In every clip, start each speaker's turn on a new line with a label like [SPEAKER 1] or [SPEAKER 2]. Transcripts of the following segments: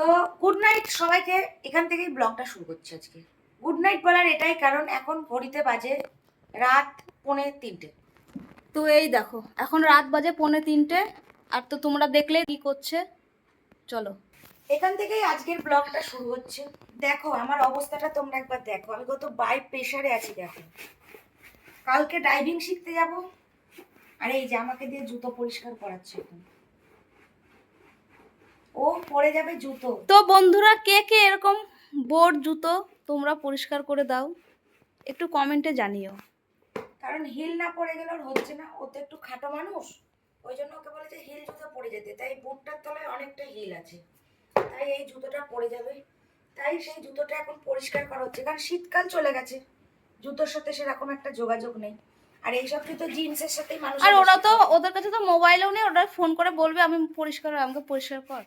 [SPEAKER 1] তো good night সবাইকে এখান থেকেই ব্লগটা শুরু করছি আজকে। গুড নাইট বলার এটাই কারণ এখন ঘড়িতে বাজে রাত পৌনে তিনটে।
[SPEAKER 2] তো এই দেখো এখন রাত বাজে পৌনে তিনটে আর তো তোমরা দেখলে কি করছে। চলো।
[SPEAKER 1] এখান থেকেই আজকের ব্লগটা শুরু হচ্ছে। দেখো আমার অবস্থাটা তোমরা একবার দেখো। আমি কত বাই প্রেশারে আছি দেখো। কালকে ড্রাইভিং শিখতে যাব। আর এই যে আমাকে দিয়ে জুতো পরিষ্কার করাচ্ছে এখন। ও পরে যাবে জুতো।
[SPEAKER 2] তো বন্ধুরা কে কে এরকম বোর্ড জুতো তোমরা পরিষ্কার করে দাও একটু কমেন্টে জানিও।
[SPEAKER 1] কারণ হিল না পরে গেলে ওর হচ্ছে না ও তো একটু খাটো মানুষ ওই জন্য ওকে বলে যে হিল জুতো পরে যেতে। তাই বুটটার তলায় অনেকটা হিল আছে তাই এই জুতোটা পরে যাবে। তাই সেই জুতোটা এখন পরিষ্কার করা হচ্ছে কারণ শীতকাল চলে গেছে জুতোর সাথে সেরকম একটা যোগাযোগ নেই। আর এইসব তো জিন্সের সাথেই মানুষ
[SPEAKER 2] আর ওরা তো ওদের কাছে তো মোবাইলও নেই ওরা ফোন করে বলবে আমি পরিষ্কার আমাকে পরিষ্কার কর।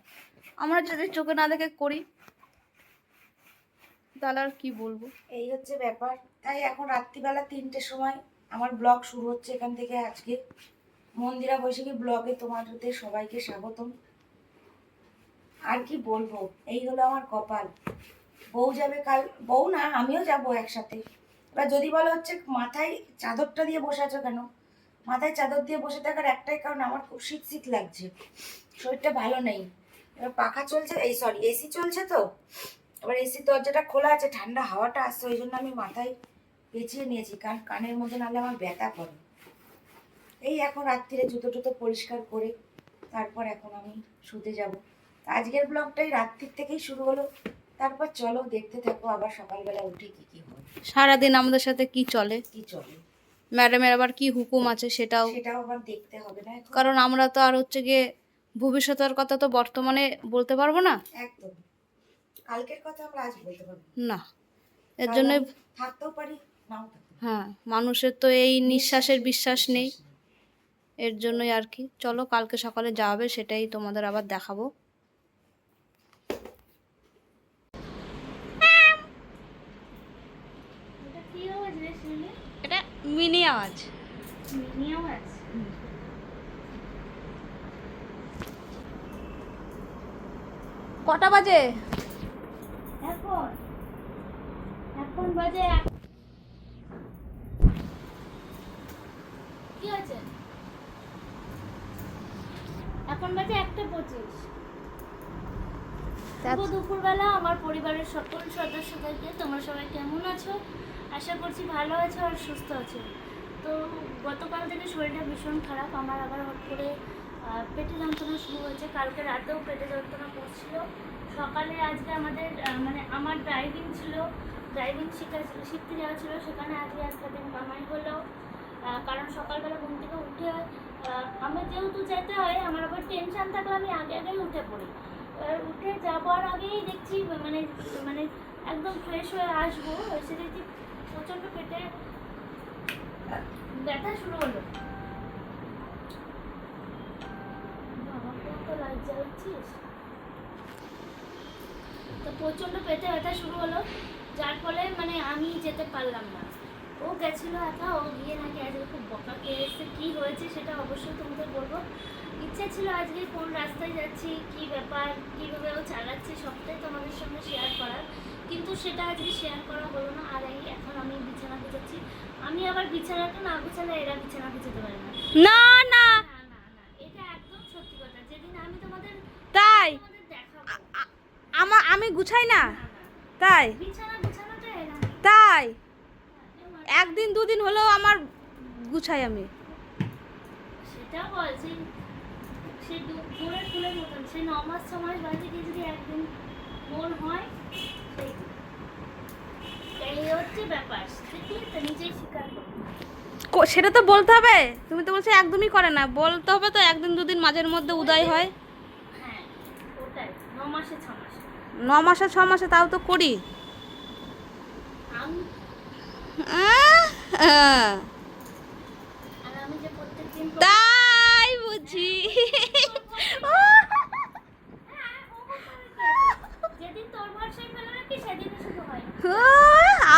[SPEAKER 2] আমরা যদি চোখে না দেখে করি তাহলে আর কি বলব?
[SPEAKER 1] এই হচ্ছে ব্যাপার। তাই এখন রাত্রিবেলা তিনটের সময় আমার ব্লগ শুরু হচ্ছে এখান থেকে আজকে। মন্দিরা বৈশাখী ব্লগে তোমাদের সবাইকে স্বাগতম। আর কি বলব? এই হলো আমার কপাল। বউ যাবে কাল বউ না আমিও যাব একসাথে। এবার যদি বলো হচ্ছে মাথায় চাদরটা দিয়ে বসে আছো কেন? মাথায় চাদর দিয়ে বসে থাকার একটাই কারণ আমার খুব শীত শীত লাগছে। শরীরটা ভালো নেই। এবার পাখা চলছে, এই সরি এসি চলছে তো। এবার এসি দরজাটা খোলা আছে, ঠান্ডা হাওয়াটা আসছে, ওই জন্য আমি মাথায় পেঁচিয়ে নিয়েছি, কারণ কানের মধ্যে নাহলে আমার ব্যথা করে। এই এখন রাত্রিরে জুতো টুতো পরিষ্কার করে, তারপর এখন আমি শুতে যাব। আজকের ব্লগটাই রাত্রির থেকেই শুরু হলো। তারপর চলো দেখতে থাকো আবার সকালবেলা উঠে কি কি হয়।
[SPEAKER 2] সারাদিন আমাদের সাথে কি চলে?
[SPEAKER 1] কি চলে?
[SPEAKER 2] ম্যাডামের আবার কি হুকুম আছে সেটাও?
[SPEAKER 1] সেটাও আবার দেখতে হবে না এখন।
[SPEAKER 2] কারণ আমরা তো আর হচ্ছে গিয়ে ভবিষ্যতের কথা তো বর্তমানে বলতে পারব না।
[SPEAKER 1] একদম। কালকের কথা আমরা আজ বলতে পারব
[SPEAKER 2] না। এর জন্য
[SPEAKER 1] কারণ থাকতেও পারি নাও থাকতে
[SPEAKER 2] হ্যাঁ মানুষের তো এই নিঃশ্বাসের বিশ্বাস নেই। এর জন্যই আর কি। চলো কালকে সকালে যাবে সেটাই তোমাদের আবার দেখাবো। এটা মিনি আওয়াজ কটা বাজে?
[SPEAKER 3] এখন এখন বাজে কি হয়েছে? এখন বাজে একটা পঁচিশ। দুপুরবেলা আমার পরিবারের সকল সদস্যদেরকে তোমরা সবাই কেমন আছো? আশা করছি ভালো আছো আর সুস্থ আছো। তো গতকাল থেকে শরীরটা ভীষণ খারাপ, আমার আবার হট করে পেটে যন্ত্রণা শুরু হয়েছে। কালকে রাতেও পেটে যন্ত্রণা করছিল। সকালে আজকে আমাদের মানে আমার ড্রাইভিং ছিল ড্রাইভিং শিখা, শিখতে যাওয়া ছিল, সেখানে আজকে একটা দিন কামাই হলো। কারণ সকালবেলা ঘুম থেকে উঠে আমার যেহেতু যেতে হয়, আমার আবার টেনশন থাকলে আমি আগে আগেই উঠে পড়ি। এবার উঠে যাবার আগেই দেখছি মানে মানে একদম ফ্রেশ হয়ে আসব। এসে দেখছি প্রচণ্ড পেটে ব্যথা শুরু হলো? তো প্রচণ্ড পেটে ব্যথা শুরু হলো। যার ফলে মানে আমি যেতে পারলাম না। ও গেছিল একা, ও গিয়ে নাকি আজকে খুব বকা খেয়ে এসছে। কী হয়েছে সেটা অবশ্যই তোমাদের বলব। ইচ্ছে ছিল আজকে কোন রাস্তায় যাচ্ছি, কি ব্যাপার, কীভাবে ও চালাচ্ছে, সবটাই তোমাদের সঙ্গে শেয়ার করার। কিন্তু সেটা আজকে শেয়ার করা হলো না আর এই এখন আমি বিছানা গুছাচ্ছি আমি আবার বিছানাটা না গুছালে এরা বিছানা গুছাতে পারে না।
[SPEAKER 2] না না।
[SPEAKER 3] এটা একদম সত্যি কথা। যেদিন আমি তোমাদের
[SPEAKER 2] তাই? আমার আমি গুছাই না। তাই?
[SPEAKER 3] বিছানা গুছানোটা এরা
[SPEAKER 2] তাই? একদিন দুদিন হলেও আমার গুছাই আমি।
[SPEAKER 3] সেটা বল সেই সেই দু- ফুলের মতন। সেই ন মাস ছ মাস বাজে গিয়ে যদি একদিন ভোর হয় সেটি তো
[SPEAKER 2] বলতে হবে তুমি তো বলছো একদমই করে না বলতে হবে তো একদিন দুদিন মাঝের মধ্যে উদয় হয়
[SPEAKER 3] হ্যাঁ ন মাসে ছ মাসে
[SPEAKER 2] তাও তো করি তাই বুঝি
[SPEAKER 3] হ্যাঁ, ও বলতে হবে কি আছে? যেদিন তোর ভরসায় ফেলে রাখি সেদিনই শুধু হয়
[SPEAKER 2] উহ,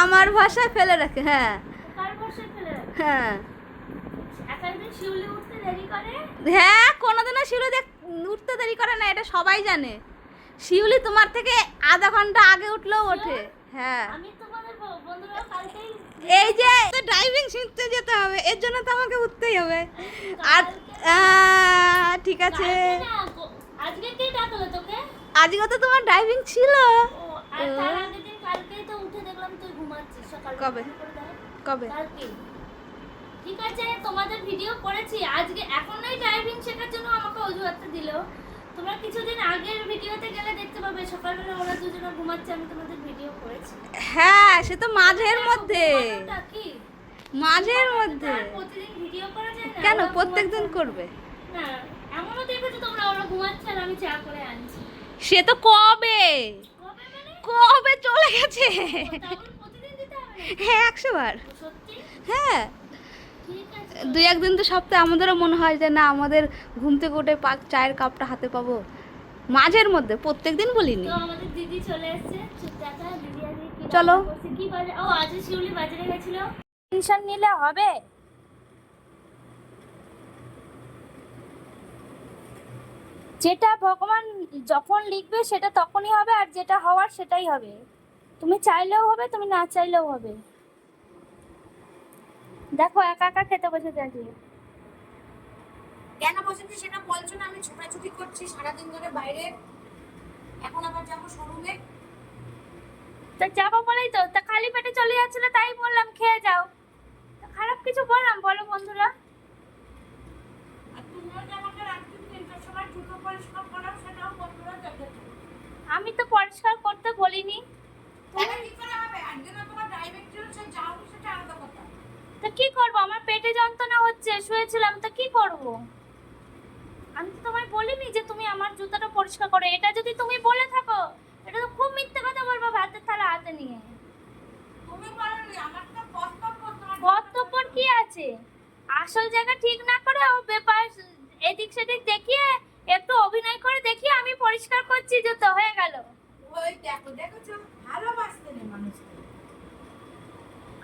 [SPEAKER 2] আমার ভাষায় ফেলে রাখে হ্যাঁ। হ্যাঁ।
[SPEAKER 3] এক একদিন শিউলি উঠতে দেরি করে?
[SPEAKER 2] হ্যাঁ কোনোদিনও দেখ উঠতে দেরি করে না এটা সবাই জানে। শিউলি তোমার থেকে আধা ঘণ্টা আগে উঠলেও ওঠে হ্যাঁ। এই যে ড্রাইভিং শিখতে যেতে হবে এর জন্য তো আমাকে উঠতেই হবে। আর ঠিক আছে।
[SPEAKER 3] আজকে
[SPEAKER 2] তো তোমার ড্রাইভিং ছিল।
[SPEAKER 3] আর তার আগের দিন কালকেই তো উঠে দেখলাম তুই ঘুমাচ্ছিস সকাল
[SPEAKER 2] কবে? কবে?
[SPEAKER 3] কালকে ঠিক আছে তোমাদের ভিডিও করেছি। আজকে এখন নয় ড্রাইভিং শেখার জন্য আমাকে অজুহাতটা দিলো। তোমরা কিছুদিন আগের ভিডিওতে গেলে দেখতে পাবে সকালবেলা ওরা দুজনে ঘুমাচ্ছে আমি তোমাদের ভিডিও করেছি।
[SPEAKER 2] হ্যাঁ সে তো মাঝের মধ্যে। মাঝের মধ্যে।
[SPEAKER 3] প্রতিদিন ভিডিও করা যায় না
[SPEAKER 2] কেন? প্রত্যেকদিন করবে।
[SPEAKER 3] না এমনও দেখেছ তোমরা ওরা ঘুমাচ্ছে আর আমি চা করে আনছি।
[SPEAKER 2] সে তো কবে?
[SPEAKER 3] কবে
[SPEAKER 2] চলে গেছে?
[SPEAKER 3] তাহলে প্রতিদিন দিতে হবে না?
[SPEAKER 2] হ্যাঁ একশো বার। হ্যাঁ। দুই একদিন তো সপ্তাহে আমাদেরও মনে হয় যে না আমাদের ঘুম থেকে উঠে পাক চায়ের কাপটা হাতে পাবো। মাঝের মধ্যে প্রত্যেক দিন
[SPEAKER 3] বলিনি চলো দিদি চলে এসেছে। চুপ দেখা দিদি আজকে কি
[SPEAKER 2] চলো।
[SPEAKER 3] রান্না করছে, কি বাজে ও আজ শিউলি বাজারে গেছিল টেনশন নিলে হবে যেটা ভগবান যখন লিখবে সেটা তখনই হবে আর যেটা হওয়ার সেটাই হবে। তুমি চাইলেও হবে তুমি না চাইলেও হবে। দেখো একা একা খেতে বসেছে আজকে
[SPEAKER 1] কেন বসেছি সেটা বলছো না? আমি ছোটাছুটি করছি সারাদিন ধরে বাইরে। এখন আবার যাব শোরুমে।
[SPEAKER 3] তা যাব বলেই তো। তা খালি পেটে চলে যাচ্ছিল তাই বললাম খেয়ে যাও। তা খারাপ কিছু বললাম বলো বন্ধুরা
[SPEAKER 1] আর তুমিও যে আমাকে রাত্রি তিনটার সময় জুতো পরিষ্কার করো সেটাও বন্ধুরা দেখেছ
[SPEAKER 3] আমি তো পরিষ্কার করতে বলিনি
[SPEAKER 1] তাহলে কি করে হবে আজকে না তোমার ড্রাইভিং ছিল সে যাওনি সেটা আলাদা কথা
[SPEAKER 3] তা কি করব আমার পেটে যন্ত্রণা হচ্ছে শুয়েছিলাম তা কি করব? আমি তো তোমায় বলিনি যে তুমি আমার জুতোটা পরিষ্কার করো। এটা যদি তুমি বলে থাকো এটা তো খুব মিথ্যে কথা বলব ভাতের থালা হাতে নিয়ে।
[SPEAKER 1] তুমি আমার তো কর্তব্য
[SPEAKER 3] কি আছে? আসল জায়গা ঠিক না করে ও ব্যাপার এদিক সেদিক দেখিয়ে একটু অভিনয় করে দেখিয়ে আমি পরিষ্কার করছি জুতো হয়ে গেল।
[SPEAKER 1] ওই দেখো দেখেছ? ভালোবাসতে নেই মানুষকে।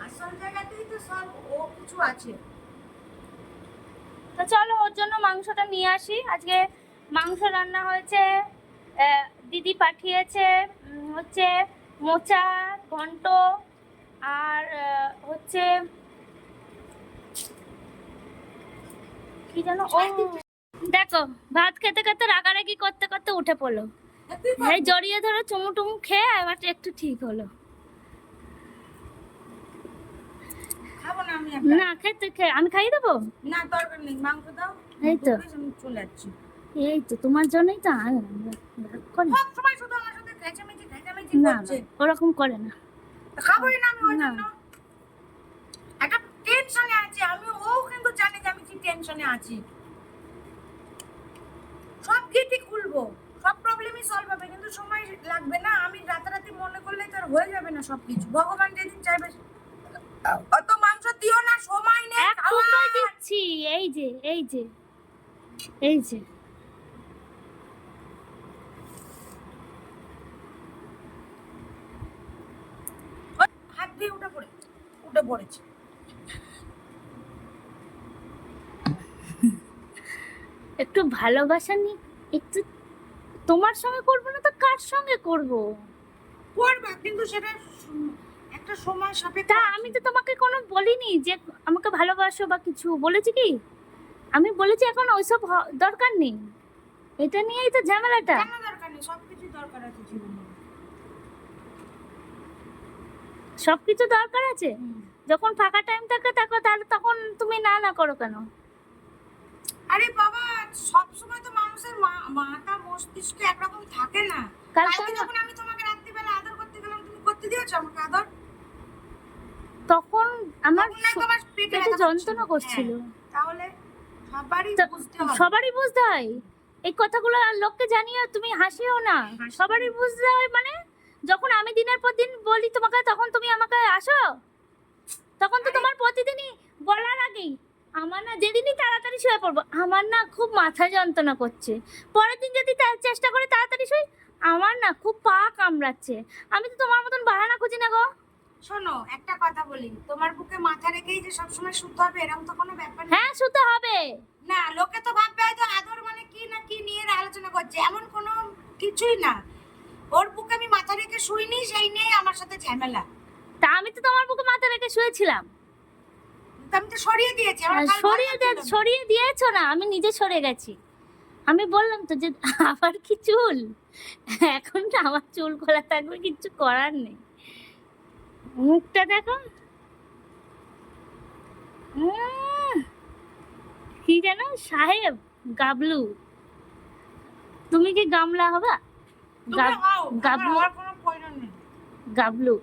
[SPEAKER 1] আসল জায়গাতেই তো সব ও কিছু আছে।
[SPEAKER 3] তো চলো ওর জন্য মাংসটা নিয়ে আসি। আজকে মাংস রান্না হয়েছে দিদি পাঠিয়েছে হচ্ছে মোচা ঘন্ট আর হচ্ছে কি জানো ও দেখো ভাত খেতে খেতে রাগারাগি করতে করতে উঠে পড়ল। জড়িয়ে ধরে চুমু টুমু খেয়ে এবার একটু ঠিক হলো
[SPEAKER 1] খাব না
[SPEAKER 3] খেতে আমি খাইয়ে দেবো?
[SPEAKER 1] না দরকার নেই মাংস দাও।
[SPEAKER 3] এই তো।
[SPEAKER 1] চলে যাচ্ছি।
[SPEAKER 3] এই তো তোমার জন্যই তো
[SPEAKER 1] সব সময় শুধু আমার সাথে চেঁচামেচি চেঁচামেচি
[SPEAKER 3] না
[SPEAKER 1] করছে।
[SPEAKER 3] ওরকম করে না।
[SPEAKER 1] খাবোই না আমি। জন্য। একটা টেনশনে আছি আমি ও কিন্তু জানে যে আমি কি টেনশনে আছি। সব গেটই খুলবো সব প্রবলেমই সলভ হবে কিন্তু সময় লাগবে না। আমি রাতারাতি মনে করলেই তো আর হয়ে যাবে না সবকিছু। ভগবান যেদিন চাইবে অত দিও না সময় নেই
[SPEAKER 3] এক টুকরো দিচ্ছি এই যে এই যে এই যে।
[SPEAKER 1] হাত দিয়ে উঠে পড়ে উঠে পড়েছে।
[SPEAKER 3] একটু ভালোবাসা নি একটু তোমার সঙ্গে করব না তো কার সঙ্গে করব?
[SPEAKER 1] করবে কিন্তু সেটা একটা সময় সাপেক্ষ
[SPEAKER 3] তা আমি তো তোমাকে কোনো বলিনি যে আমাকে ভালোবাসো বা কিছু বলেছি কি? আমি বলেছি এখন ওইসব দরকার নেই। এটা নিয়েই তো ঝামেলাটা।
[SPEAKER 1] কেন দরকার নেই? সবকিছু দরকার আছে জীবনে।
[SPEAKER 3] সবকিছু দরকার আছে? যখন ফাঁকা টাইম থাকে থাকো তাহলে তখন তুমি না না করো কেন?
[SPEAKER 1] আরে বাবা সব সময় তো মানুষের মা- মাথা মস্তিষ্ক একরকম থাকে না।
[SPEAKER 3] কালকে
[SPEAKER 1] যখন আমি তোমাকে রাত্রিবেলা আদর করতে গেলাম তুমি করতে দিয়েছ আমাকে আদর?
[SPEAKER 3] তখন আমার
[SPEAKER 1] পেটে
[SPEAKER 3] যন্ত্রণা
[SPEAKER 1] করছিল। হ্যাঁ, তাহলে সবারই বুঝতে
[SPEAKER 3] সবারই বুঝতে হয়। এই কথাগুলো আর লোককে জানিয়ে তুমি হাসিও না। সবারই বুঝতে হয় মানে যখন আমি দিনের পর দিন বলি তোমাকে তখন তুমি আমাকে আসো। তখন তো তোমার প্রতিদিনই বলার আগেই আমার না যেদিনই তাড়াতাড়ি শুয়ে পড়ব আমার না খুব মাথা যন্ত্রণা করছে। পরের দিন যদি চেষ্টা করে তাড়াতাড়ি শুই আমার না খুব পা কামড়াচ্ছে। আমি তো তোমার মতন বাহানা খুঁজি না গো।
[SPEAKER 1] শোনো একটা কথা বলি। তোমার বুকে মাথা রেখেই যে সবসময় শুতে হবে এরকম তো কোনো ব্যাপার না।
[SPEAKER 3] হ্যাঁ শুতে হবে।
[SPEAKER 1] না লোকে তো ভাববে হয়তো আদর মানে কি না কি নিয়ে আলোচনা করছে। এমন কোনো কিছুই না। ওর বুকে আমি মাথা রেখে শুইনি সেই নিয়ে আমার সাথে ঝামেলা।
[SPEAKER 3] তা আমি তো তোমার বুকে মাথা রেখে শুয়েছিলাম।
[SPEAKER 1] তো আমি তো সরিয়ে দিয়েছি আমার
[SPEAKER 3] সরিয়ে দিয়ে সরিয়ে দিয়েছ না আমি নিজে সরে গেছি। আমি বললাম তো যে আবার কি চুল? এখন তো আমার চুল খোলা থাকবে কিচ্ছু করার নেই। মুখটা দেখো। কি যেন? সাহেব গাবলু। তুমি কি গামলা হবা? গাবলু গাবলু।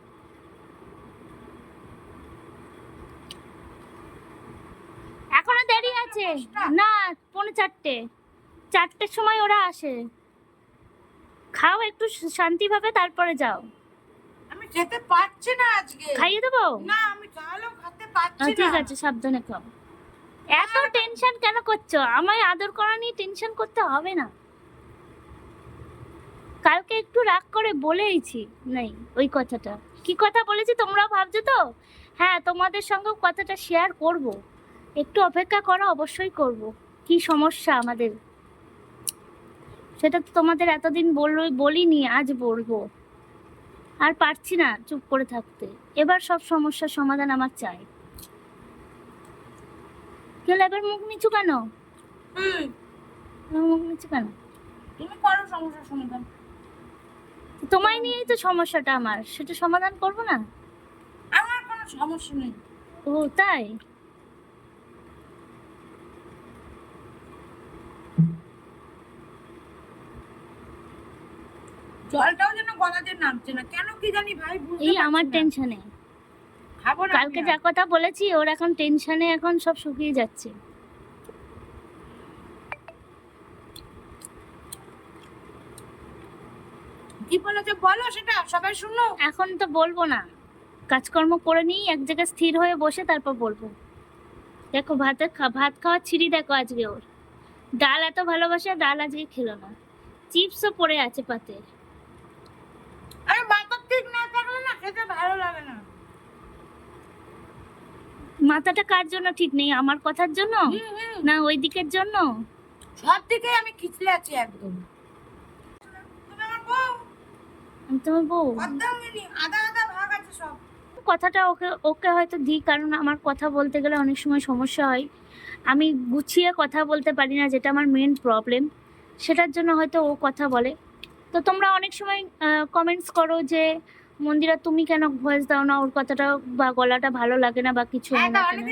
[SPEAKER 3] এখনও দেরি আছে? না পৌনে চারটে। চারটের সময় ওরা আসে। খাও একটু শান্তিভাবে তারপরে যাও।
[SPEAKER 1] আমি যেতে না আজকে।
[SPEAKER 3] খাইয়ে দেবো?
[SPEAKER 1] না আমি চালও খেতে পারছি
[SPEAKER 3] ঠিক আছে সাবধানে খাও। এত টেনশন কেন করছ? আমায় আদর করা নিয়ে টেনশন করতে হবে না। কালকে একটু রাগ করে বলেইছি নেই ওই কথাটা। কি কথা বলেছি তোমরাও ভাবছ তো? হ্যাঁ তোমাদের সঙ্গেও কথাটা শেয়ার করব। একটু অপেক্ষা করো অবশ্যই করব। কি সমস্যা আমাদের? সেটা তো তোমাদের এতদিন বলল বলিনি আজ বলব। আর পারছি না চুপ করে থাকতে। এবার সব সমস্যার সমাধান আমার চাই। কেলে এবার মুখ নিচু কেন? মুখ নিচু কেন?
[SPEAKER 1] তুমি করো সমস্যার সমাধান।
[SPEAKER 3] তোমায় নিয়েই তো সমস্যাটা আমার। সেটা সমাধান করব না?
[SPEAKER 1] আমার কোনো সমস্যা নেই।
[SPEAKER 3] ও তাই?
[SPEAKER 1] জলটাও যেন গলাতে নামছে না। কেন কি জানি ভাই
[SPEAKER 3] এই আমার টেনশনে
[SPEAKER 1] খাব না
[SPEAKER 3] কালকে যা কথা বলেছি ওর এখন টেনশনে এখন সব শুকিয়ে যাচ্ছে।
[SPEAKER 1] কি বলেছে বলো সেটা সবাই শুনো।
[SPEAKER 3] এখন তো বলব না। কাজকর্ম করে নিই এক জায়গায় স্থির হয়ে বসে তারপর বলব। দেখো ভাতে খা- ভাত খাওয়ার ছিঁড়ি দেখো আজকে ওর। ডাল এত ভালোবাসে ডাল আজকে খেলো না। চিপসও পড়ে আছে পাতে
[SPEAKER 1] আরে মাথা ঠিক না ভালো লাগে না।
[SPEAKER 3] মাথাটা কার জন্য ঠিক নেই? আমার কথার জন্য। না ওই দিকের জন্য?
[SPEAKER 1] সব দিকে আমি খিচলে আছি একদম।
[SPEAKER 3] তোমার বউ।
[SPEAKER 1] ভাগ আছে সব।
[SPEAKER 3] কথাটা ওকে ওকে হয়তো দিই কারণ আমার কথা বলতে গেলে অনেক সময় সমস্যা হয়। আমি গুছিয়ে কথা বলতে পারি না যেটা আমার মেন প্রবলেম সেটার জন্য হয়তো ও কথা বলে। তো তোমরা অনেক সময় কমেন্টস করো যে মন্দিরা তুমি কেন ভয়েস দাও না? ওর কথাটা বা গলাটা ভালো লাগে না বা কিছু
[SPEAKER 1] হ্যাঁ তা
[SPEAKER 3] না।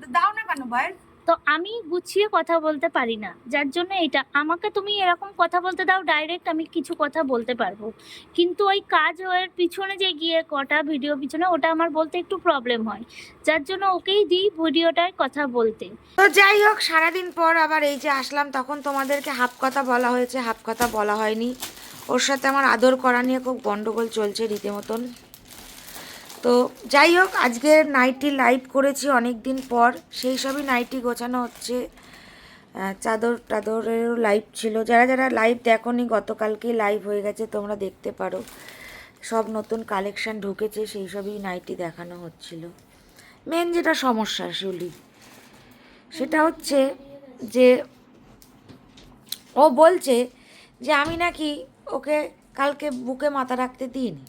[SPEAKER 1] তো দাও না কেন বয়স
[SPEAKER 3] তো আমি গুছিয়ে কথা বলতে পারি না। যার জন্য এটা আমাকে তুমি এরকম কথা বলতে দাও ডাইরেক্ট আমি কিছু কথা বলতে পারব। কিন্তু ওই কাজ ওর পিছনে যে গিয়ে কটা ভিডিও পিছনে ওটা আমার বলতে একটু প্রবলেম হয়। যার জন্য ওকেই দিই ভিডিওটায় কথা বলতে।
[SPEAKER 1] তো যাই হোক সারাদিন পর আবার এই যে আসলাম তখন তোমাদেরকে হাফ কথা বলা হয়েছে হাফ কথা বলা হয়নি। ওর সাথে আমার আদর করা নিয়ে খুব গন্ডগোল চলছে রীতিমতন। তো যাই হোক, আজকে নাইটি লাইভ করেছি অনেক দিন পর। সেই সবই নাইটি গোছানো হচ্ছে। চাদর টাদরেরও লাইভ ছিল। যারা যারা লাইভ দেখোনি, গতকালকেই লাইভ হয়ে গেছে, তোমরা দেখতে পারো। সব নতুন কালেকশান ঢুকেছে, সেই সবই নাইটি দেখানো হচ্ছিল। মেন যেটা সমস্যা শুলি সেটা হচ্ছে যে, ও বলছে যে, আমি নাকি ওকে কালকে বুকে মাথা রাখতে দিইনি।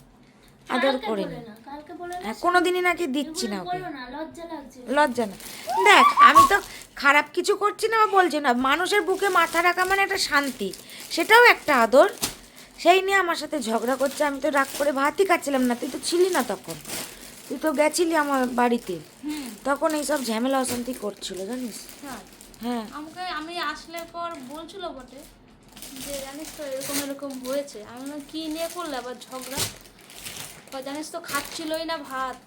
[SPEAKER 1] আদর করিনি। হ্যাঁ কোনোদিনই নাকি দিচ্ছি না ওকে।
[SPEAKER 3] লজ্জা
[SPEAKER 1] লজ্জা না। দেখ আমি তো খারাপ কিছু করছি না বা বলছি না। মানুষের বুকে মাথা রাখা মানে একটা শান্তি। সেটাও একটা আদর। সেই নিয়ে আমার সাথে ঝগড়া করছে। আমি তো রাগ করে ভাতই খাচ্ছিলাম না। তুই তো ছিলি না তখন। তুই তো গেছিলি আমার বাড়িতে। তখন এইসব ঝামেলা অশান্তি করছিল জানিস? হ্যাঁ।
[SPEAKER 2] আমাকে আমি আসলে পর বলছিল বটে। যে জানিস তো এরকম এরকম হয়েছে। আমি বললাম, কি নিয়ে করলে আবার ঝগড়া? বা জানিস তো খাচ্ছিলই না ভাত।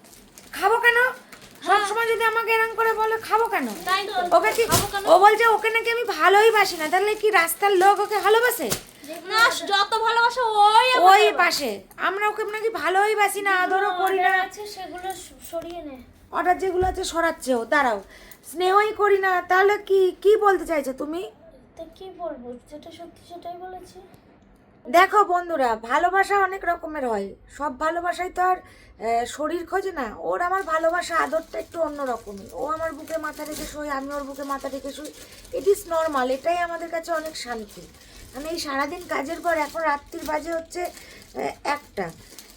[SPEAKER 1] খাব কেন? সবসময় যদি আমাকে এরকম করে বলে খাব কেন? ওকে কি ও বলছে ওকে নাকি আমি ভালোই বাসি না। তাহলে কি রাস্তার লোক ওকে ভালোবাসে?
[SPEAKER 2] না যত ভালোবাসা ওই
[SPEAKER 1] ওই পাশে। আমরা ওকে নাকি ভালোই বাসি না আদরও করি না।
[SPEAKER 3] আছে সেগুলো সরিয়ে নে।
[SPEAKER 1] অর্ডার যেগুলো আছে সরাচ্ছে ও। দাঁড়াও। স্নেহই করি না তাহলে কি কি বলতে চাইছো তুমি?
[SPEAKER 3] তা কি বলব? যেটা সত্যি সেটাই বলেছি।
[SPEAKER 1] দেখো বন্ধুরা ভালোবাসা অনেক রকমের হয়। সব ভালোবাসাই তো আর শরীর খোঁজে না। ওর আমার ভালোবাসা আদরটা একটু অন্য রকমই। ও আমার বুকে মাথা রেখে শুই আমি ওর বুকে মাথা রেখে শুই ইট ইজ নর্মাল এটাই আমাদের কাছে অনেক শান্তি। মানে এই সারাদিন কাজের পর এখন রাত্রির বাজে হচ্ছে একটা।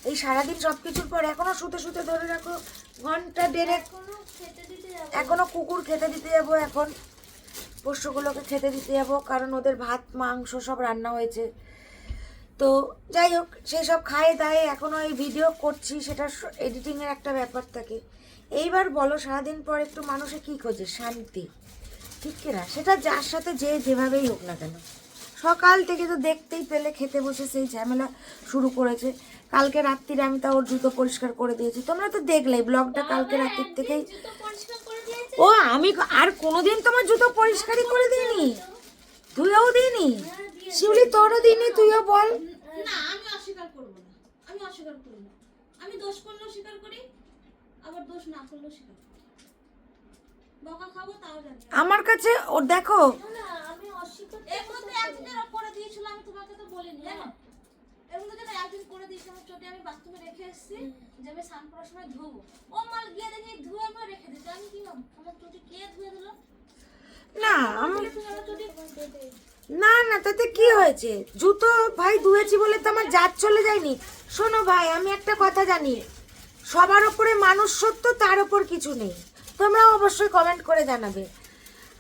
[SPEAKER 1] এই সারাদিন সব কিছুর পর এখনও শুতে শুতে ধরে রাখো ঘণ্টা দেড়েক
[SPEAKER 3] এখনও খেতে দিতে যাব।
[SPEAKER 1] এখনও কুকুর খেতে দিতে যাব এখন। পোষ্যগুলোকে খেতে দিতে যাব, কারণ ওদের ভাত, মাংস সব রান্না হয়েছে। তো যাই হোক, সেই সব খায়ে দায়ে এখনও এই ভিডিও করছি, সেটা এডিটিংয়ের একটা ব্যাপার থাকে। এইবার বলো, সারাদিন পর একটু মানুষে কী খোঁজে? শান্তি। ঠিক কিনা সেটা যার সাথে যে যেভাবেই হোক না কেন। সকাল থেকে তো দেখতেই পেলে, খেতে বসে সেই ঝামেলা শুরু করেছে। কালকে রাত্রিরে আমি তা ওর জুতো পরিষ্কার করে দিয়েছি। তোমরা তো দেখলেই, ব্লগটা কালকে রাত্রির থেকেই ও আমি আর কোনোদিন তোমার জুতো পরিষ্কারই করে দিইনি। তুইও দিইনি? শিউলি তোরও দিইনি তুইও বল।
[SPEAKER 2] না আমি অস্বীকার করব না। আমি অস্বীকার করি না। আমি দোষ করলেও স্বীকার করি আবার দোষ না করলেও স্বীকার করি। বকা খাব তাও জানি
[SPEAKER 1] আমার কাছে ও দেখো।
[SPEAKER 3] না আমি অস্বীকার
[SPEAKER 2] একদিনের করে দিয়েছিল আমি তোমাকে তো বলিনি জানো? এর মধ্যে যেন একদিন করে দিয়েছিল আমার চটি আমি বাথরুমে রেখে এসেছি যে আমি স্নান করার সময় ধোবো। ও মাল গিয়ে দেখি ধুয়ে রেখে আমি কি আমার চটি কে ধুয়ে দিল?
[SPEAKER 1] না আমি
[SPEAKER 2] আমার চটি
[SPEAKER 1] না না তাতে কি হয়েছে? জুতো ভাই ধুয়েছি বলে তো আমার জাত চলে যায়নি। শোনো ভাই আমি একটা কথা জানি। সবার ওপরে মানুষ সত্য তার ওপর কিছু নেই। তোমরা অবশ্যই কমেন্ট করে জানাবে।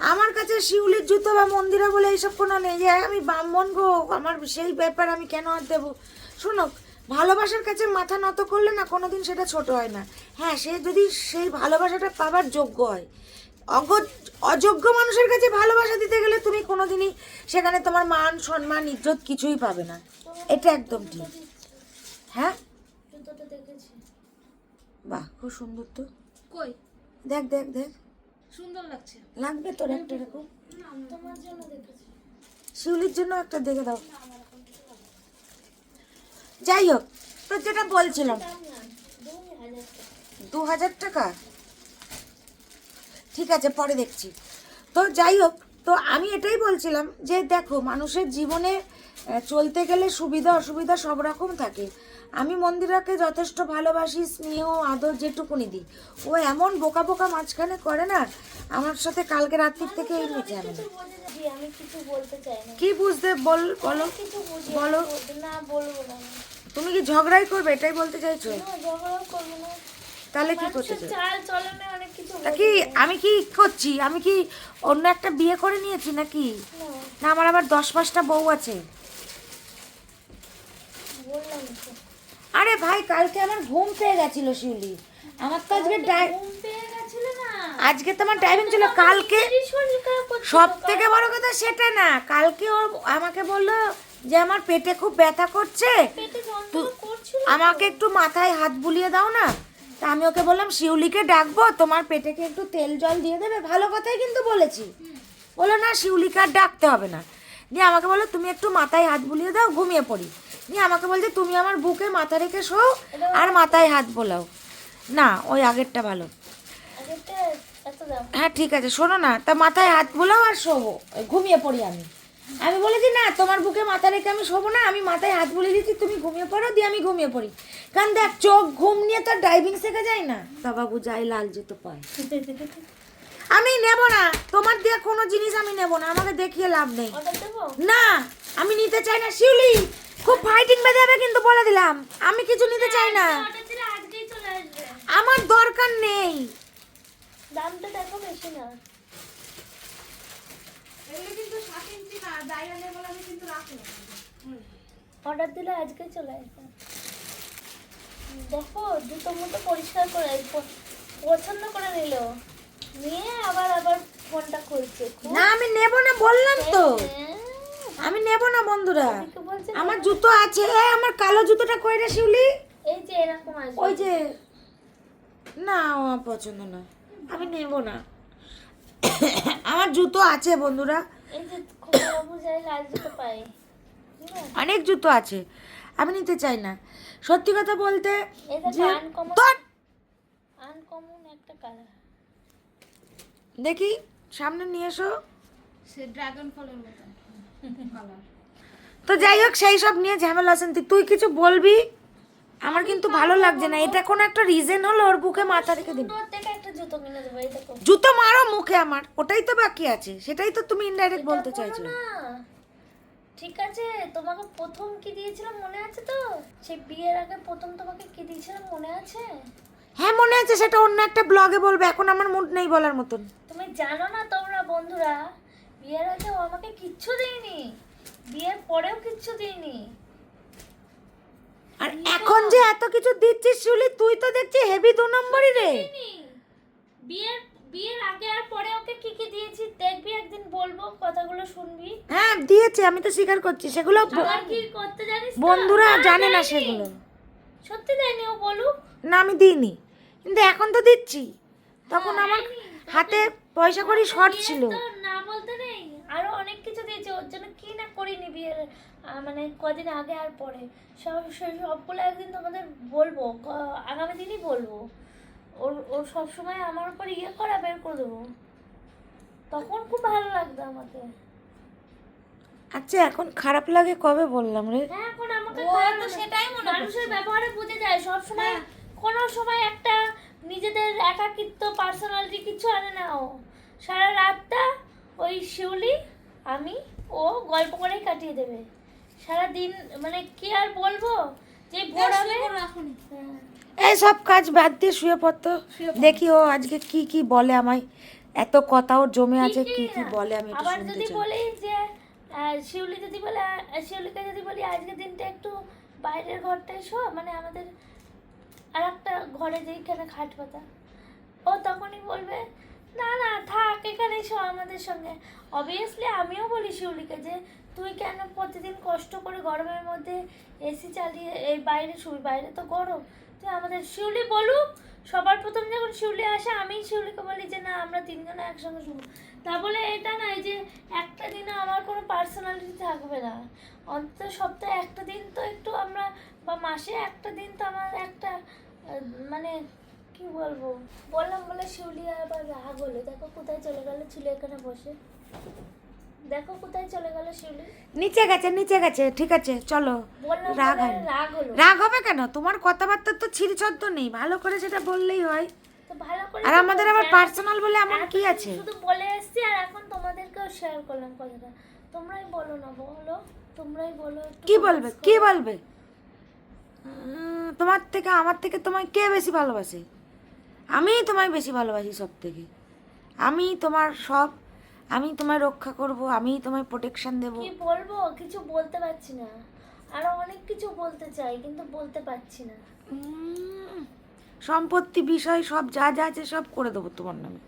[SPEAKER 1] আমার কাছে শিউলির জুতো বা মন্দিরে বলে এইসব কোনো নেই। যে আমি ব্রাহ্মণ গো আমার সেই ব্যাপার আমি কেন আর দেবো? শোনো ভালোবাসার কাছে মাথা নত করলে না কোনোদিন সেটা ছোট হয় না। হ্যাঁ সে যদি সেই ভালোবাসাটা পাবার যোগ্য হয়। অগ অযোগ্য মানুষের কাছে ভালোবাসা দিতে গেলে তুমি কোনোদিনই সেখানে তোমার মান সম্মান ইজ্জত কিছুই পাবে না। এটা একদম ঠিক। হ্যাঁ? বাহ খুব সুন্দর তো।
[SPEAKER 2] কই?
[SPEAKER 1] দেখ দেখ দেখ।
[SPEAKER 2] সুন্দর লাগছে।
[SPEAKER 1] লাগবে তোর একটা এরকম?
[SPEAKER 3] তোমার জন্য দেখেছি।
[SPEAKER 1] শিউলির জন্য একটা দেখে দাও। যাই হোক তো যেটা বলছিলাম। দু হাজার টাকা? ঠিক আছে পরে দেখছি। তো যাই হোক তো আমি এটাই বলছিলাম যে দেখো মানুষের জীবনে চলতে গেলে সুবিধা অসুবিধা সব রকম থাকে। আমি মন্দিরাকে যথেষ্ট ভালোবাসি স্নেহ আদর যেটুকুনি দিই। ও এমন বোকা বোকা মাঝখানে করে না আমার সাথে কালকে রাত্রির থেকে এই মেচে আমি। কি বুঝতে বল বলো বলো।
[SPEAKER 3] না বলব না।
[SPEAKER 1] তুমি কি ঝগড়াই করবে এটাই বলতে চাইছো? তাহলে কি করতে তা কি আমি কি করছি? আমি কি অন্য একটা বিয়ে করে নিয়েছি নাকি?
[SPEAKER 3] না।
[SPEAKER 1] আমার আবার দশ পাঁচটা বউ আছে।
[SPEAKER 3] বললাম
[SPEAKER 1] আরে ভাই কালকে আমার ঘুম পেয়ে গেছিল শিউলি। আমার তো আজকে আজকে তো আমার ড্রাইভিং ছিল। কালকে সব থেকে বড় কথা সেটা না। কালকে ও আমাকে বলল যে আমার পেটে খুব ব্যথা করছে। আমাকে একটু মাথায় হাত বুলিয়ে দাও না। তা আমি ওকে বললাম শিউলিকে ডাকবো তোমার পেটে কি একটু তেল জল দিয়ে দেবে। ভালো কথাই কিন্তু বলেছি। বলল না শিউলিকে আর ডাকতে হবে না। দিয়ে আমাকে বলল তুমি একটু মাথায় হাত বুলিয়ে দাও ঘুমিয়ে পড়ি। দিয়ে আমাকে বলছে তুমি আমার বুকে মাথা রেখে শো আর মাথায় হাত বোলাও। না ওই আগেরটা ভালো। হ্যাঁ ঠিক আছে শোনো না তা মাথায় হাত বোলাও আর শোবো ঘুমিয়ে পড়ি আমি। আমি বলেছি না তোমার বুকে মাথা রেখে আমি শোবো না আমি মাথায় হাত বুলিয়ে দিচ্ছি তুমি ঘুমিয়ে পড়ো দিয়ে আমি ঘুমিয়ে পড়ি। কারণ দেখ চোখ ঘুম নিয়ে তো ড্রাইভিং শেখা যায় না। তা বাবু যাই লাল জুতো পায়। আমি নেব না তোমার দিয়ে কোনো জিনিস আমি নেব না আমাকে দেখিয়ে লাভ নেই। না আমি নিতে চাই না শিউলি। খুব ফাইটিং বেঁধে যাবে কিন্তু বলে দিলাম। আমি কিছু নিতে চাই না।
[SPEAKER 3] অর্ডার দিলে আজকেই চলে আসবে।
[SPEAKER 1] আমার দরকার নেই।
[SPEAKER 3] দামটা দেখো বেশি না।
[SPEAKER 2] এগুলো কিন্তু সাত ইঞ্চি না জায়গা বলে আমি কিন্তু রাখলাম
[SPEAKER 3] অর্ডার দিলে আজকেই চলে আসবে। দেখো জুতো মতো পরিষ্কার করে পছন্দ করে নিল। নিয়ে আবার আবার ফোনটা খুলছে।
[SPEAKER 1] না আমি নেব না বললাম তো।
[SPEAKER 3] হ্যাঁ,
[SPEAKER 1] আমি নেব না বন্ধুরা। আমার জুতো আছে। আমার কালো জুতোটা কই রে শিউলি?
[SPEAKER 3] এই যে এরকম আসবে।
[SPEAKER 1] ওই যে। না আমার পছন্দ না। আমি নেব না। আমার জুতো আছে বন্ধুরা।
[SPEAKER 3] এই যে খোকাবাবু যাই লাল জুতো পাই।
[SPEAKER 1] অনেক জুতো আছে। আমি নিতে চাই না। সত্যি কথা বলতে
[SPEAKER 3] এটা
[SPEAKER 1] যে
[SPEAKER 3] আনকমন একটা কালার
[SPEAKER 1] দেখি সামনে নিয়ে এসো।
[SPEAKER 2] সে ড্রাগন ফলের মতো।
[SPEAKER 1] তো যাই হোক সেই সব নিয়ে ঝামেলা আছেন তুই কিছু বলবি? আমার কিন্তু ভালো লাগছে না। এটা কোনো একটা রিজন হলো? ওর বুকে মাথা রেখে দিন
[SPEAKER 3] জুতো
[SPEAKER 1] মারো মুখে আমার। ওটাই তো বাকি আছে। সেটাই তো তুমি ইনডাইরেক্ট বলতে চাইছো।
[SPEAKER 3] ঠিক আছে তোমাকে প্রথম কি দিয়েছিলাম মনে আছে তো? সেই বিয়ের আগে প্রথম তোমাকে কি দিয়েছিলাম মনে আছে?
[SPEAKER 1] হ্যাঁ মনে আছে। সেটা অন্য একটা ব্লগে বলবে। এখন আমার মুড নেই বলার মতন।
[SPEAKER 3] তুমি জানো না তোমরা বন্ধুরা। বিয়ের আগে ও আমাকে কিচ্ছু দেয়নি। বিয়ের পরেও কিচ্ছু দিইনি
[SPEAKER 1] আর এখন যে এত কিছু দিচ্ছিস শুলি তুই তো দেখছি হেভি দু নম্বরই রে।
[SPEAKER 3] বিয়ের বিয়ের আগে আর পরে ওকে কি কি দিয়েছি দেখবি একদিন বলব কথাগুলো শুনবি।
[SPEAKER 1] হ্যাঁ দিয়েছে আমি তো স্বীকার করছি সেগুলো
[SPEAKER 3] কি করতে জানিস
[SPEAKER 1] বন্ধুরা জানে না সেগুলো।
[SPEAKER 3] সত্যি দেয়নি ও বলুক।
[SPEAKER 1] না আমি দিইনি। কিন্তু এখন তো দিচ্ছি। তখন আমার হাতে পয়সা করি শর্ট ছিল।
[SPEAKER 3] না বলতে নেই আরও অনেক কিছু দিয়েছে ওর জন্য কি না করিনি বিয়ের মানে কদিন আগে আর পরে। সব সবগুলো একদিন তোমাদের বলব ক- আগামী দিনই বলব। ওর ওর সবসময় আমার উপর ইয়ে করা বের করে দেবো। তখন খুব ভালো লাগতো আমাকে
[SPEAKER 1] আচ্ছা এখন খারাপ লাগে কবে বললাম রে?
[SPEAKER 3] হ্যাঁ এখন আমাকে
[SPEAKER 2] তো সেটাই মনে
[SPEAKER 3] মানুষের ব্যবহারে বুঝে যায় সব সময়
[SPEAKER 2] হ্যাঁ।
[SPEAKER 3] কোনো সময় একটা নিজেদের একাকিত্ব পার্সোনালিটি কিছু আনে না ও সারা রাতটা ওই শিউলি আমি ও গল্প করেই কাটিয়ে দেবে। সারা দিন মানে কি আর বলব? যে ভোর হবে। হ্যাঁ।
[SPEAKER 1] এই সব কাজ বাদ দিয়ে শুয়ে পড়তো। দেখি ও আজকে কি কি বলে আমায়। এত কথা ওর জমে আছে কি কি বলে আমি একটু
[SPEAKER 3] আবার যদি বলি যে শিউলি যদি বলে শিউলিকে যদি বলি আজকের দিনটা একটু বাইরের ঘরটায় শো মানে আমাদের আর একটা ঘরে যেখানে খাট পাতা ও তখনই বলবে না না, থাক, এখানে শো আমাদের সঙ্গে। অবভিয়াসলি আমিও বলি শিউলিকে যে, তুই কেন প্রতিদিন কষ্ট করে গরমের মধ্যে এসি চালিয়ে এই বাইরে শুবি বাইরে তো গরম। তুই আমাদের শিউলি বলুক, সবার প্রথম যখন শিউলি আসে আমি শিউলিকে বলি যে, না, আমরা তিনজনে একসঙ্গে শুবো। তা বলে এটা নয় যে, একটা দিনে আমার কোনো পার্সোনালিটি থাকবে না। অন্তত সপ্তাহে একটা দিন তো একটু আমরা, বা মাসে একটা দিন তো আমার একটা মানে কি বলব? বললাম বলে শিউলি আবার রাগ হলো। দেখো কোথায় চলে গেল ছিল এখানে বসে। দেখো কোথায় চলে গেল শিউলি।
[SPEAKER 1] নিচে গেছে নিচে গেছে ঠিক আছে চলো।
[SPEAKER 3] বললাম
[SPEAKER 1] রাগ
[SPEAKER 3] বলে রাগ হলো।
[SPEAKER 1] রাগ হবে কেন? তোমার কথাবার্তা তো ছিড়ছদ্দ নেই। ভালো করে সেটা বললেই হয়।
[SPEAKER 3] তো ভালো করে
[SPEAKER 1] আর আমাদের আবার পার্সোনাল বলে এমন কি আছে?
[SPEAKER 3] শুধু বলে এসছি আর এখন তোমাদেরকেও শেয়ার করলাম কথাটা। তোমরাই বলো না বলো। তোমরাই বলো একটু
[SPEAKER 1] কি বলবে। কি বলবে? তোমার থেকে আমার থেকে তোমায় কে বেশি ভালোবাসে? আমি তোমায় বেশি ভালোবাসি সব থেকে আমি তোমার সব আমি তোমায় রক্ষা করব আমি তোমায় প্রোটেকশন দেব।
[SPEAKER 3] কি বলব? কিছু বলতে পারছি না। আরও অনেক কিছু বলতে চাই কিন্তু বলতে পারছি না।
[SPEAKER 1] সম্পত্তি বিষয় সব যা যা আছে সব করে দেবো তোমার নামে।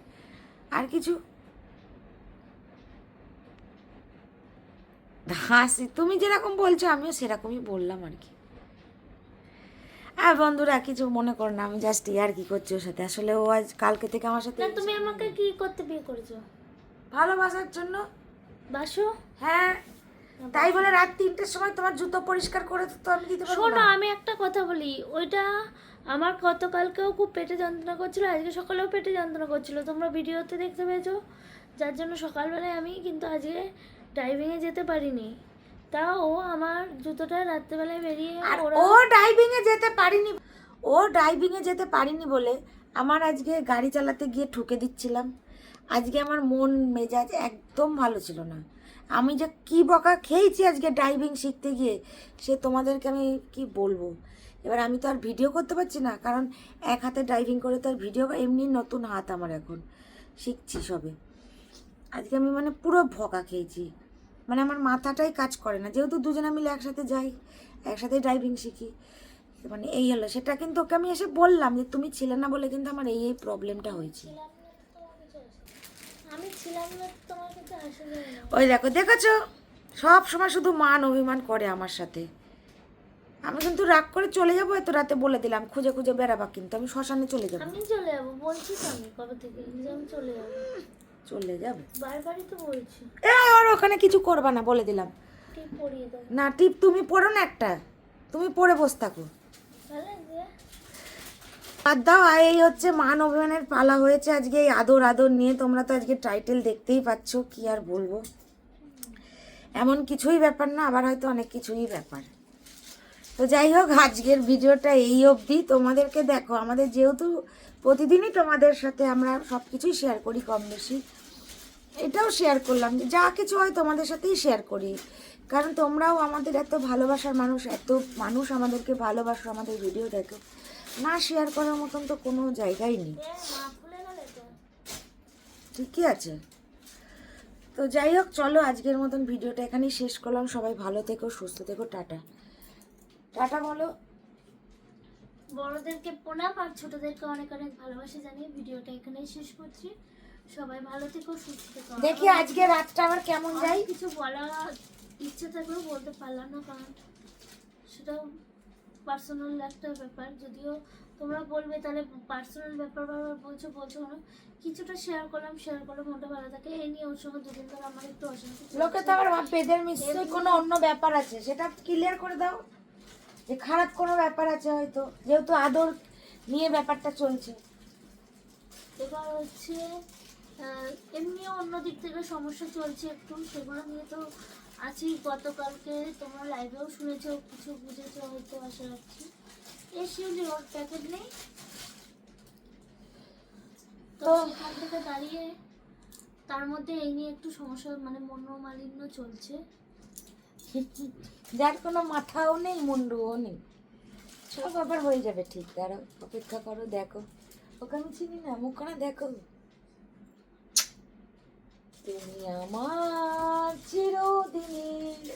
[SPEAKER 1] আর কিছু? হাসি তুমি যেরকম বলছো আমিও সেরকমই বললাম আর কি। আর বন্ধুরা কিছু মনে করো না আমি জাস্ট ইয়ার কি করছি ওর সাথে? আসলে ও আজ কালকে থেকে আমার সাথে
[SPEAKER 3] তুমি আমাকে কি করতে বিয়ে করেছ?
[SPEAKER 1] ভালোবাসার জন্য।
[SPEAKER 3] বাসু?
[SPEAKER 1] হ্যাঁ। তাই বলে রাত তিনটের সময় তোমার জুতো পরিষ্কার করে তো আমি দিতে পারব
[SPEAKER 3] শোনো
[SPEAKER 1] না।
[SPEAKER 3] আমি একটা কথা বলি। ওইটা আমার গতকালকেও খুব পেটে যন্ত্রণা করছিল আজকে সকালেও পেটে যন্ত্রণা করছিল। তোমরা ভিডিওতে দেখতে পেয়েছ যার জন্য সকালবেলায় আমি কিন্তু আজকে ড্রাইভিংয়ে যেতে পারিনি। তাও আমার জুতোটা রাত্রেবেলায় বেরিয়ে
[SPEAKER 1] আর ও ড্রাইভিং এ যেতে পারিনি। ও ড্রাইভিং এ যেতে পারিনি বলে আমার আজকে গাড়ি চালাতে গিয়ে ঠুকে দিচ্ছিলাম। আজকে আমার মন মেজাজ একদম ভালো ছিল না। আমি যে কি বকা খেয়েছি আজকে ড্রাইভিং শিখতে গিয়ে সে তোমাদেরকে আমি কি বলব? এবার আমি তো আর ভিডিও করতে পারছি না কারণ এক হাতে ড্রাইভিং করে তো আর ভিডিও এমনি নতুন হাত আমার এখন। শিখছি সবে। আজকে আমি মানে পুরো ভকা খেয়েছি। মানে আমার মাথাটাই কাজ করে না। যেহেতু দুজনে মিলে একসাথে যাই একসাথে ড্রাইভিং শিখি মানে এই হলো। সেটা কিন্তু ওকে আমি এসে বললাম যে তুমি ছিলে না বলে কিন্তু আমার এই এই প্রবলেমটা হয়েছে। ওই দেখো দেখেছ? সব সময় শুধু মান অভিমান করে আমার সাথে। আমি কিন্তু রাগ করে চলে যাব এত রাতে বলে দিলাম খুঁজে খুঁজে বেড়াবা কিন্তু। আমি শ্মশানে চলে যাব।
[SPEAKER 3] আমি চলে যাব বলছি তো আমি কবে থেকে আমি চলে যাব।
[SPEAKER 1] চলে যাবে।
[SPEAKER 3] বারবারই তো বলছি।
[SPEAKER 1] এ আর ওখানে কিছু করবা না বলে দিলাম। না টিপ তুমি পড়ো না একটা। তুমি পড়ে বসে থাকো। বাদ দাও এই হচ্ছে মান অভিমানের পালা হয়েছে আজকে এই আদর আদর নিয়ে। তোমরা তো আজকে টাইটেল দেখতেই পাচ্ছ কি আর বলব। এমন কিছুই ব্যাপার না আবার হয়তো অনেক কিছুই ব্যাপার। তো যাই হোক আজকের ভিডিওটা এই অবধি। তোমাদেরকে দেখো আমাদের যেহেতু প্রতিদিনই তোমাদের সাথে আমরা সব কিছুই শেয়ার করি কম বেশি। এটাও শেয়ার করলাম। যে কিছু হয় তোমাদের সাথেই শেয়ার করি। কারণ তোমরাও আমাদের এত ভালোবাসার মানুষ, এত মানুষ আমাদেরকে ভালোবাসো, আমাদের ভিডিও দেখো। না শেয়ার করার মতন তো কোনো জায়গাই নেই। ঠিকই আছে। তো যাই হোক, চলো আজকের মতন ভিডিওটা এখানেই শেষ করলাম। সবাই ভালো থেকো, সুস্থ থেকো, টাটা। টাটা বলো।
[SPEAKER 3] বড়দেরকে প্রণাম আর ছোটদেরকে অনেক অনেক ভালোবাসা জানিয়ে ভিডিওটা এখানেই শেষ করছি। সবাই ভালো থেকো সুস্থ থেকো।
[SPEAKER 1] দেখি আজকে রাতটা আবার কেমন যাই
[SPEAKER 3] অনেক কিছু বলার ইচ্ছে থাকলেও বলতে পারলাম না কারণ সেটা পার্সোনাল একটা ব্যাপার। যদিও তোমরা বলবে তাহলে পার্সোনাল ব্যাপার বারবার বলছো বলছো না। কিছুটা শেয়ার করলাম শেয়ার করলে মনটা ভালো থাকে। এই নিয়ে ওর সঙ্গে দুদিন ধরে আমার একটু অশান্তি
[SPEAKER 1] লোকে তো আবার ভাববে এদের নিশ্চয়ই কোনো অন্য ব্যাপার আছে সেটা ক্লিয়ার করে দাও। যে খারাপ কোনো ব্যাপার আছে হয়তো যেহেতু আদর নিয়ে ব্যাপারটা চলছে।
[SPEAKER 3] এবার হচ্ছে এমনিও অন্য দিক থেকে সমস্যা চলছে একটু সেগুলো নিয়ে তো আছি গতকালকে। তোমরা লাইভেও শুনেছো কিছু বুঝেছ হয়তো আশা রাখছি। এই শিউলি ওর প্যাকেট নেই?
[SPEAKER 1] তো
[SPEAKER 3] সেখান থেকে দাঁড়িয়ে তার মধ্যে এই নিয়ে একটু সমস্যা মানে মনোমালিন্য চলছে।
[SPEAKER 1] যার কোনো মাথাও নেই মুন্ডুও নেই। সব আবার হয়ে যাবে ঠিক। দাঁড়াও অপেক্ষা করো দেখো। ওকে আমি চিনি না মুখখানা দেখো। তুমি আমার চিরদিনের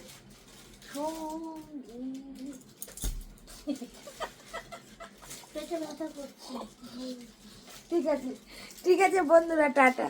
[SPEAKER 1] সঙ্গী।
[SPEAKER 3] পেটে ব্যথা করছে।
[SPEAKER 1] ঠিক আছে ঠিক আছে বন্ধুরা টাটা।